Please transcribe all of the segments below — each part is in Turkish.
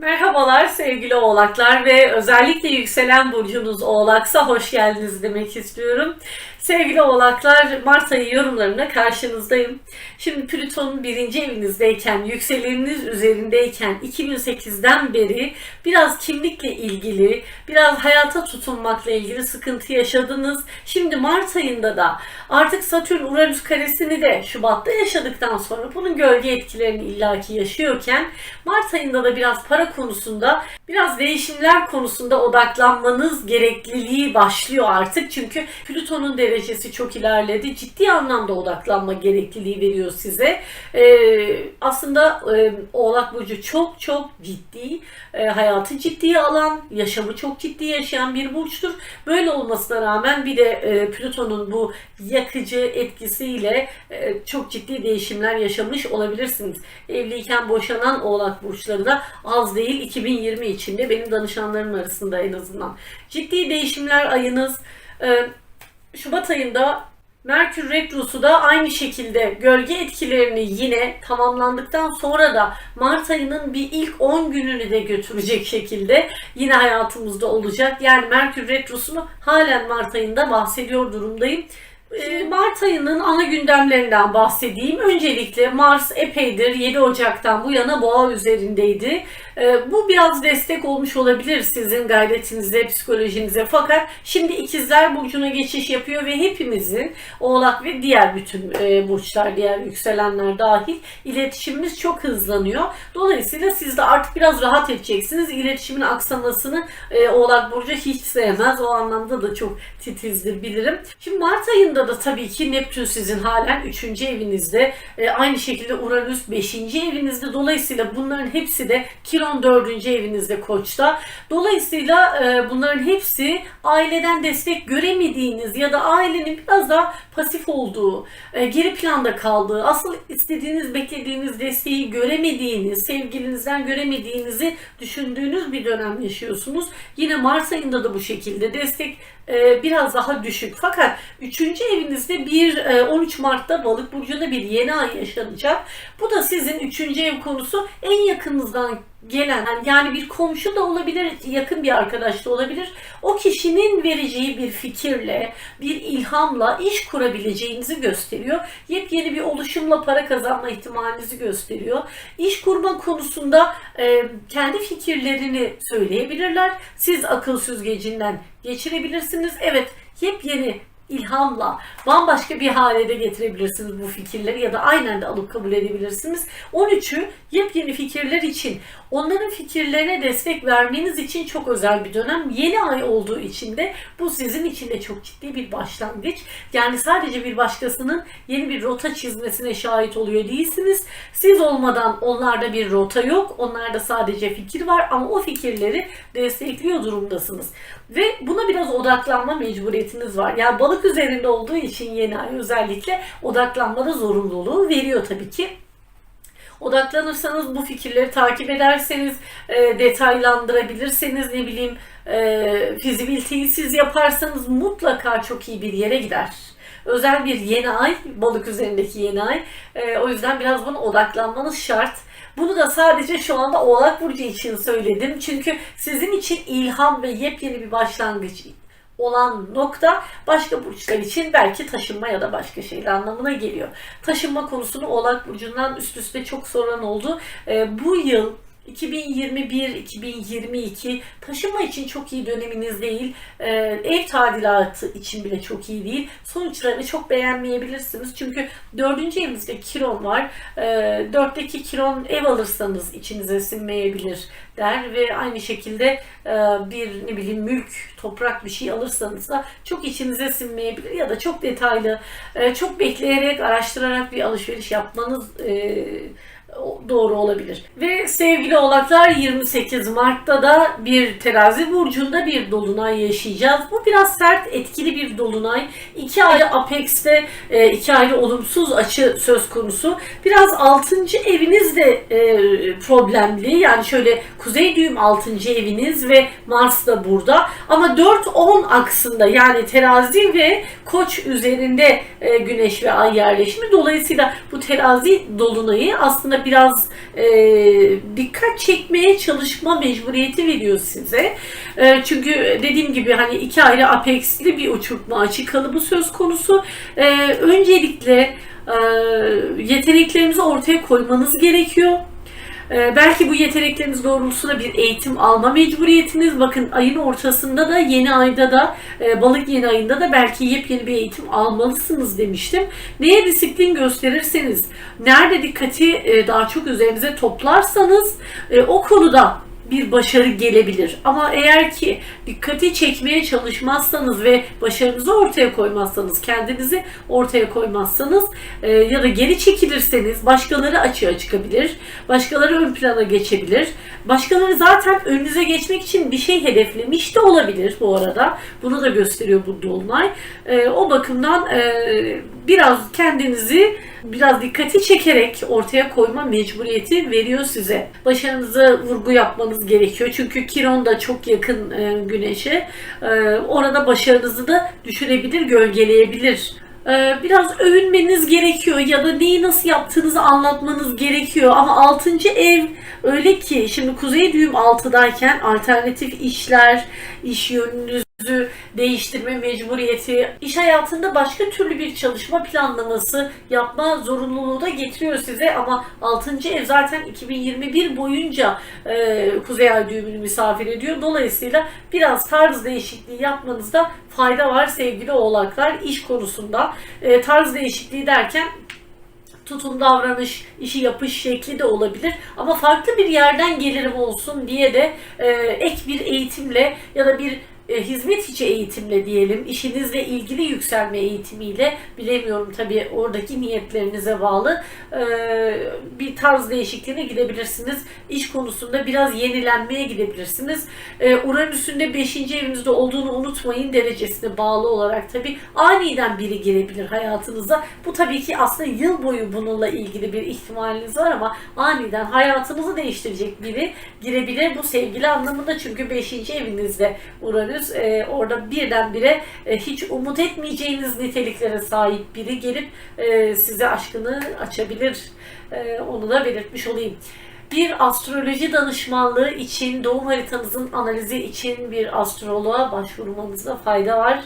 Merhabalar sevgili oğlaklar ve özellikle yükselen burcunuz oğlaksa hoş geldiniz demek istiyorum. Sevgili oğlaklar Mart ayı yorumlarına karşınızdayım. Şimdi Plüton'un birinci evinizdeyken, yükseleniniz üzerindeyken 2008'den beri biraz kimlikle ilgili, biraz hayata tutunmakla ilgili sıkıntı yaşadınız. Şimdi Mart ayında da artık Satürn Uranüs karesini de Şubat'ta yaşadıktan sonra bunun gölge etkilerini illaki yaşıyorken Mart ayında da biraz para konusunda, biraz değişimler konusunda odaklanmanız gerekliliği başlıyor artık. Çünkü Plüton'un derecesi çok ilerledi. Ciddi anlamda odaklanma gerekliliği veriyor size. Ee, aslında e, Oğlak Burcu çok çok ciddi, e, hayatı ciddiye alan, yaşamı çok ciddi yaşayan bir burçtur. Böyle olmasına rağmen bir de e, Plüton'un bu yakıcı etkisiyle e, çok ciddi değişimler yaşamış olabilirsiniz. Evliyken boşanan Oğlak burçları da az değil 2020 içinde benim danışanlarım arasında en azından. Ciddi değişimler ayınız. E, Şubat ayında Merkür Retrosu da aynı şekilde gölge etkilerini yine tamamlandıktan sonra da Mart ayının bir ilk 10 gününü de götürecek şekilde yine hayatımızda olacak. Yani Merkür Retrosu'nu halen Mart ayında bahsediyor durumdayım. Ee, Mart ayının ana gündemlerinden bahsedeyim. Öncelikle Mars epeydir 7 Ocak'tan bu yana boğa üzerindeydi. Ee, Bu biraz destek olmuş olabilir sizin gayretinize, psikolojinize. Fakat şimdi ikizler burcuna geçiş yapıyor ve hepimizin oğlak ve diğer bütün e, burçlar, diğer yükselenler dahil iletişimimiz çok hızlanıyor. Dolayısıyla siz de artık biraz rahat edeceksiniz. İletişimin aksamasını e, oğlak burcu hiç sevmez. O anlamda da çok titizdir bilirim. Şimdi Mart ayında da tabii ki Neptün sizin halen 3. evinizde. E, aynı şekilde Uranüs 5. evinizde. Dolayısıyla bunların hepsi de Kiron 4. evinizde Koç'ta. Dolayısıyla e, bunların hepsi aileden destek göremediğiniz ya da ailenin biraz daha pasif olduğu, e, geri planda kaldığı, asıl istediğiniz, beklediğiniz desteği göremediğiniz, sevgilinizden göremediğinizi düşündüğünüz bir dönem yaşıyorsunuz. Yine Mart ayında da bu şekilde destek biraz daha düşük. Fakat 3. evinizde bir e, 13 Mart'ta Balık burcunda bir yeni ay yaşanacak. Bu da sizin 3. ev konusu en yakınınızdan gelen yani bir komşu da olabilir, yakın bir arkadaş da olabilir. O kişinin vereceği bir fikirle, bir ilhamla iş kurabileceğinizi gösteriyor. Yepyeni bir oluşumla para kazanma ihtimalinizi gösteriyor. İş kurma konusunda e, kendi fikirlerini söyleyebilirler. Siz akıl süzgecinden geçirebilirsiniz. Evet, yepyeni ilhamla bambaşka bir hale de getirebilirsiniz bu fikirleri ya da aynen de alıp kabul edebilirsiniz. 13'ü yepyeni fikirler için onların fikirlerine destek vermeniz için çok özel bir dönem. Yeni ay olduğu için de bu sizin için de çok ciddi bir başlangıç. Yani sadece bir başkasının yeni bir rota çizmesine şahit oluyor değilsiniz. Siz olmadan onlarda bir rota yok. Onlarda sadece fikir var ama o fikirleri destekliyor durumdasınız. Ve buna biraz odaklanma mecburiyetiniz var. Yani balık üzerinde olduğu için yeni ay özellikle odaklanmada zorunluluğu veriyor tabii ki. Odaklanırsanız bu fikirleri takip ederseniz, e, detaylandırabilirseniz ne bileyim e, fizibiliteyi siz yaparsanız mutlaka çok iyi bir yere gider. Özel bir yeni ay, balık üzerindeki yeni ay. E, o yüzden biraz buna odaklanmanız şart. Bunu da sadece şu anda Oğlak Burcu için söyledim. Çünkü sizin için ilham ve yepyeni bir başlangıç olan nokta başka burçlar için belki taşınma ya da başka şeyler anlamına geliyor. Taşınma konusunu Oğlak Burcu'ndan üst üste çok soran oldu. Ee, bu yıl 2021-2022 taşınma için çok iyi döneminiz değil. Ee, ev tadilatı için bile çok iyi değil. Sonuçlarını çok beğenmeyebilirsiniz. Çünkü dördüncü evinizde Kiron var. Ee, dörtteki Kiron ev alırsanız içinize sinmeyebilir der ve aynı şekilde e, bir ne bileyim mülk, toprak bir şey alırsanız da çok içinize sinmeyebilir ya da çok detaylı, e, çok bekleyerek, araştırarak bir alışveriş yapmanız e, doğru olabilir. Ve sevgili oğlaklar 28 Mart'ta da bir terazi burcunda bir dolunay yaşayacağız. Bu biraz sert etkili bir dolunay. İki ayrı apex'te e, iki ayrı olumsuz açı söz konusu. Biraz 6. eviniz de e, problemli. Yani şöyle kuzey düğüm 6. eviniz ve Mars da burada. Ama 4-10 aksında yani terazi ve koç üzerinde e, güneş ve ay yerleşimi. Dolayısıyla bu terazi dolunayı aslında biraz e, dikkat çekmeye çalışma mecburiyeti veriyor size. E, çünkü dediğim gibi hani iki ayrı apexli bir uçurtma açı kalıbı söz konusu. E, öncelikle e, yeteneklerinizi ortaya koymanız gerekiyor. Ee, belki bu yetenekleriniz doğrultusunda bir eğitim alma mecburiyetiniz. Bakın ayın ortasında da yeni ayda da e, balık yeni ayında da belki yepyeni bir eğitim almalısınız demiştim. Neye disiplin gösterirseniz, nerede dikkati e, daha çok üzerinize toplarsanız e, o konuda bir başarı gelebilir. Ama eğer ki dikkati çekmeye çalışmazsanız ve başarınızı ortaya koymazsanız, kendinizi ortaya koymazsanız e, ya da geri çekilirseniz başkaları açığa çıkabilir. Başkaları ön plana geçebilir. Başkaları zaten önünüze geçmek için bir şey hedeflemiş de olabilir bu arada. Bunu da gösteriyor bu dolunay. E, o bakımdan e, biraz kendinizi biraz dikkati çekerek ortaya koyma mecburiyeti veriyor size. Başarınıza vurgu yapmanız gerekiyor. Çünkü Kiron da çok yakın e, güneşe. E, orada başarınızı da düşürebilir, gölgeleyebilir. E, biraz övünmeniz gerekiyor ya da neyi nasıl yaptığınızı anlatmanız gerekiyor. Ama 6. ev öyle ki şimdi kuzey düğüm 6'dayken alternatif işler, iş yönünüz değiştirme mecburiyeti, iş hayatında başka türlü bir çalışma planlaması yapma zorunluluğu da getiriyor size ama 6. ev zaten 2021 boyunca e, Kuzey Ay düğümünü misafir ediyor. Dolayısıyla biraz tarz değişikliği yapmanızda fayda var sevgili oğlaklar iş konusunda. E, tarz değişikliği derken tutum davranış, işi yapış şekli de olabilir. Ama farklı bir yerden gelirim olsun diye de e, ek bir eğitimle ya da bir e, hizmet içi eğitimle diyelim, işinizle ilgili yükselme eğitimiyle bilemiyorum tabii oradaki niyetlerinize bağlı e, bir tarz değişikliğine gidebilirsiniz. İş konusunda biraz yenilenmeye gidebilirsiniz. E, Uranüs'ün de 5. evinizde olduğunu unutmayın derecesine bağlı olarak tabii aniden biri girebilir hayatınıza. Bu tabii ki aslında yıl boyu bununla ilgili bir ihtimaliniz var ama aniden hayatınızı değiştirecek biri girebilir. Bu sevgili anlamında çünkü 5. evinizde Uranüs e, orada birdenbire e, hiç umut etmeyeceğiniz niteliklere sahip biri gelip e, size aşkını açabilir. E, onu da belirtmiş olayım. Bir astroloji danışmanlığı için, doğum haritanızın analizi için bir astroloğa başvurmanızda fayda var.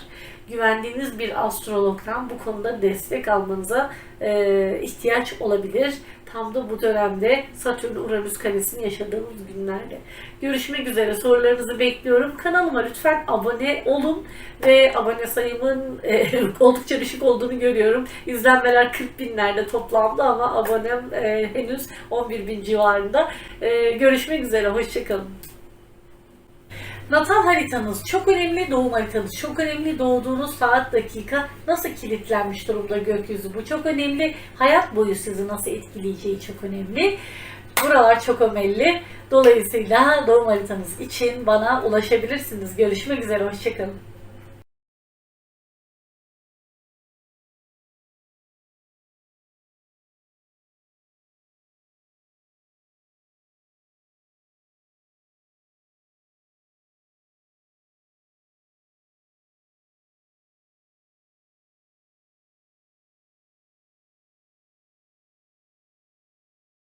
Güvendiğiniz bir astrologdan bu konuda destek almanıza e, ihtiyaç olabilir. Tam da bu dönemde Satürn-Uranüs karesini yaşadığımız günlerde. Görüşmek üzere. Sorularınızı bekliyorum. Kanalıma lütfen abone olun ve abone sayımın e, oldukça düşük olduğunu görüyorum. İzlenmeler 40 binlerde toplamda ama abonem e, henüz 11 bin civarında. E, görüşmek üzere. Hoşçakalın. Natal haritanız çok önemli, doğum haritanız çok önemli. Doğduğunuz saat, dakika nasıl kilitlenmiş durumda gökyüzü bu çok önemli. Hayat boyu sizi nasıl etkileyeceği çok önemli. Buralar çok önemli. Dolayısıyla doğum haritanız için bana ulaşabilirsiniz. Görüşmek üzere, hoşçakalın.